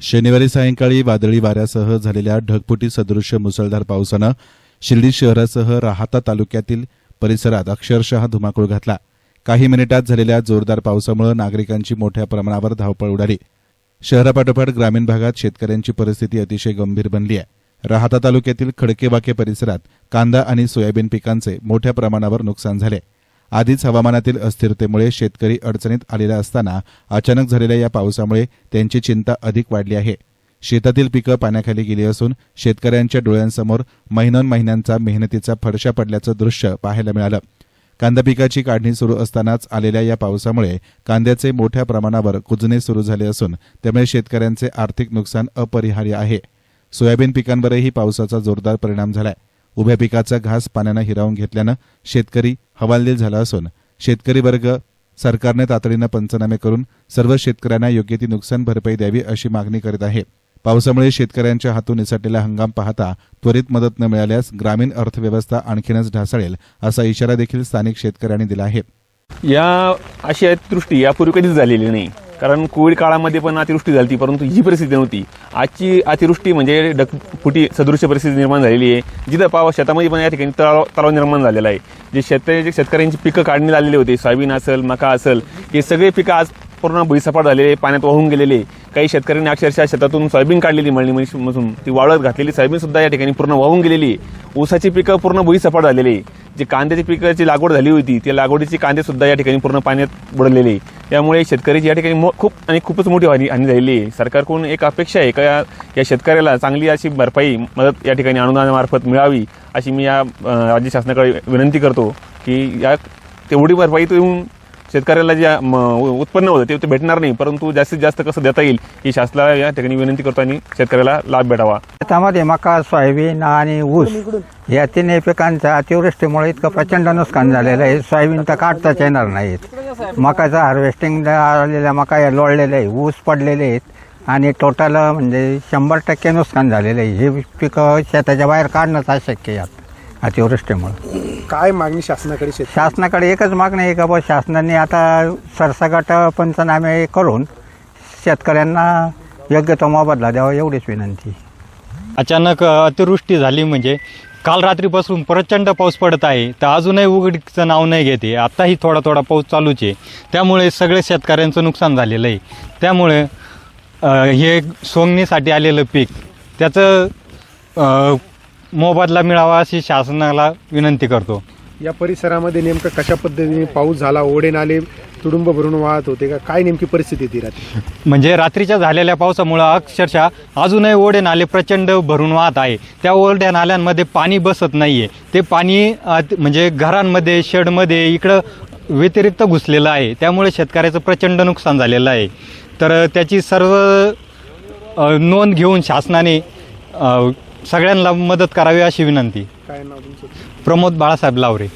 शनिवारी सायंकाळी वादळी वाऱ्यासह झालेल्या ढगफुटी सदृश्य मुसळधार पावसानं शिर्डी शहरासह राहाता तालुक्यातील परिसरात अक्षरशः धुमाकूळ घातला. काही मिनिटात झालेल्या जोरदार पावसामुळे नागरिकांची मोठ्या प्रमाणावर धावपळ उडाली. शहरापाठोपाठ ग्रामीण भागात शेतकऱ्यांची परिस्थिती अतिशय गंभीर बनली आहे राहाता तालुक्यातील खडकेवाके परिसरात कांदा आणि सोयाबीन पिकांचे मोठ्या प्रमाणावर नुकसान झाले. आधीच हवामानातील अस्थिरतेमुळे शेतकरी अडचणीत आलेला असताना अचानक झालेल्या या पावसामुळे त्यांची चिंता अधिक वाढली आहे. शेतातील पिकं पाण्याखाली गेली असून शेतकऱ्यांच्या डोळ्यांसमोर महिनोन महिन्यांचा मेहनतीचा फडशा पडल्याचं दृश्य पाहायला मिळालं. कांदा पिकाची काढणी सुरू असतानाच आलेल्या या पावसामुळे कांद्याचे मोठ्या प्रमाणावर कुजणे सुरू झाले असून त्यामुळे शेतकऱ्यांचे आर्थिक नुकसान अपरिहार्य आहे. सोयाबीन पिकांवरही पावसाचा जोरदार परिणाम झालाय. उभ्या पिकाचा घास पाण्यानं हिरावून घेतल्यानं शेतकरी हवालदिल झाला असून शेतकरी वर्ग सरकारने तातडीनं पंचनामे करून सर्व शेतकऱ्यांना योग्य ती नुकसान भरपाई द्यावी अशी मागणी करीत आहे. पावसामुळे शेतकऱ्यांच्या हातून निसटलेला हंगाम पाहता त्वरित मदत न मिळाल्यास ग्रामीण अर्थव्यवस्था आणखीनच ढासळेल असा इशारा देखील स्थानिक शेतकऱ्यांनी दिला आहे. या अशी अतिवृष्टी यापूर्वी कधीच झालेली नाही. कारण कोविड काळामध्ये पण अतिवृष्टी झाली होती, परंतु ही परिस्थिती नव्हती. आजची अतिवृष्टी म्हणजे डगफुटी सदृश्य परिस्थिती निर्माण झालेली आहे. जिथं पाव शेतामध्ये पण या ठिकाणी तलाव तलाव निर्माण झालेला आहे. जे शेतकरी शेतकऱ्यांची पिकं काढणी आलेली होती सोयाबीन असेल मका असेल हे सगळे पिकं आज पूर्ण भुईसपाट झालेले पाण्यात वाहून गेलेले काही शेतकऱ्यांनी अक्षरशः शेतातून सोयाबीन काढलेली मळणी मधून ती वाळत घातलेली सोयाबीन सुद्धा या ठिकाणी पूर्ण वाहून गेलेली ऊसाची पिकं पूर्ण भुईसपाट झालेली जे कांद्याची पिकाची लागवड झाली होती त्या लागवडीची कांदे सुद्धा या ठिकाणी पूर्ण पाण्यात बुडलेले यामुळे त्यामुळे शेतकऱ्याची या ठिकाणी मो- खूप आणि खूपच मोठी हानी हानी झालेली आहे. सरकारकडून एक अपेक्षा आहे का या शेतकऱ्याला चांगली अशी भरपाई मदत या ठिकाणी अनुदानामार्फत मिळावी अशी मी या राज्य शासनाकडे विनंती करतो की या तेवढी भरपाई येऊन शेतकऱ्याला जे उत्पन्न होतं ते- ते भेटणार नाही परंतु जास्तीत जास्त कसं देता येईल ही शासनाला या ठिकाणी विनंती करतो आणि शेतकऱ्याला लाभ भेटावा. शेतामध्ये मका सोयाबीन आणि ऊस या तिन्ही पिकांच्या अतिवृष्टीमुळे इतकं प्रचंड नुकसान झालेलं आहे. सोयाबीन तर काढताच येणार नाहीत. मकाचं हार्वेस्टिंग आलेल्या मका या लोळलेल्या आहे ऊस पडलेले आहेत आणि टोटल म्हणजे शंभर टक्के नुकसान झालेलं आहे. हे पिकं शेताच्या बाहेर काढणंच अशक्य आहे. अतिवृष्टीमुळे काय मागणी शासनाकडे शासनाकडे एकच मागणं आहे का बा शासनाने आता सरसकट पंचनामे करून शेतकऱ्यांना योग्य तो मोबदला द्यावा एवढीच विनंती. अचानक अतिवृष्टी झाली म्हणजे काल रात्रीपासून प्रचंड पाऊस पडत आहे तर अजूनही उघडीचं नाव नाही घेते. आत्ताही थोडा थोडा पाऊस चालूच आहे. त्यामुळे सगळे शेतकऱ्यांचं नुकसान झालेलं आहे. त्यामुळे अ, हे सोंगणीसाठी आलेलं पीक त्याचं अ, मोबदला मिळावा अशी शासनाला विनंती करतो. या परिसरामध्ये नेमकं कशा पद्धतीने पाऊस झाला ओढे नाले तुडुंब भरून वाहत होते का? काय नेमकी परिस्थिती ती रात्री? म्हणजे रात्रीच्या झालेल्या पावसामुळं अक्षरशः अजूनही ओढे नाले प्रचंड भरून वाहत आहे. त्या ओढ्या नाल्यांमध्ये पाणी बसत नाहीये. ते पाणी अ, त- म्हणजे घरांमध्ये शेडमध्ये इकडं व्यतिरिक्त घुसलेलं आहे. त्यामुळे शेतकऱ्याचं प्रचंड नुकसान झालेलं आहे. तर त्याची सर्व अ, नोंद घेऊन शासनाने अ, सगळ्यांना मदत करावी अशी विनंती. काय नाव तुमचं? प्रमोद बाळासाहेब लावरे.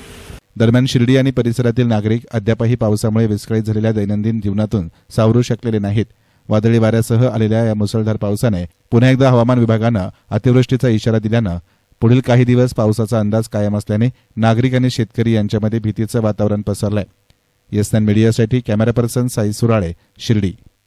दरम्यान शिर्डी आणि परिसरातील नागरिक अद्यापही पावसामुळे विस्कळीत झालेल्या दैनंदिन जीवनातून सावरू शकलेले नाहीत. वादळी वाऱ्यासह आलेल्या या मुसळधार पावसाने पुन्हा एकदा हवामान विभागानं अतिवृष्टीचा इशारा दिल्यानं पुढील काही दिवस पावसाचा अंदाज कायम असल्याने नागरिक आणि शेतकरी यांच्यामध्ये भीतीचं वातावरण पसरलंय. येसनान मीडियासाठी कॅमेरा पर्सन साई सुराळे शिर्डी.